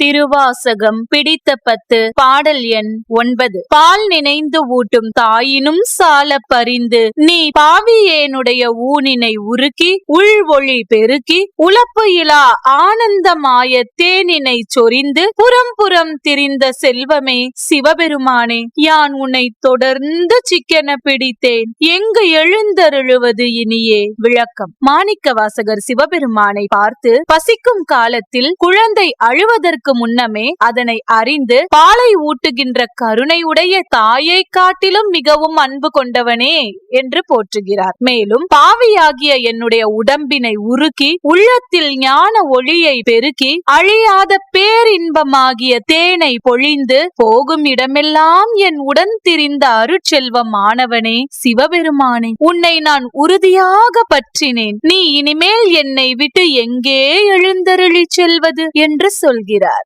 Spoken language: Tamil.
திருவாசகம் பிடித்த பத்து பாடல் எண் ஒன்பது. பால் நினைந்து ஊட்டும் தாயினும் சால பரிந்து நீ பாவியேனுடைய ஊனினை உருக்கி உள்வொளி பெருக்கி உழப்பு இலா ஆனந்தமாய தேனினை சொரிந்து புறம் புறம் திரிந்த செல்வமே சிவபெருமானே யான் உன்னை தொடர்ந்து சிக்கென பிடித்தேன் எங்கு எழுந்தருளுவது இனியே விளக்கம். மாணிக்க வாசகர் சிவபெருமானை பார்த்து பசிக்கும் காலத்தில் குழந்தை அழுவதற்கு முன்னமே அதனை அறிந்து பாலை ஊட்டுகின்ற கருணை உடைய தாயை காட்டிலும் மிகவும் அன்பு கொண்டவனே என்று போற்றுகிறார். மேலும் பாவியாகிய என்னுடைய உடம்பினை உருக்கி உள்ளத்தில் ஞான ஒளியை பெருக்கி அழியாத பேரின்பமாகிய தேனை பொழிந்து போகும் இடமெல்லாம் என் உடன் திரிந்த அருட்செல்வம் ஆனவனே சிவபெருமானே உன்னை நான் உறுதியாக பற்றினேன். நீ இனிமேல் என்னை விட்டு எங்கே எழுந்தருளி செல்வது? என்று சொல்கிறார்.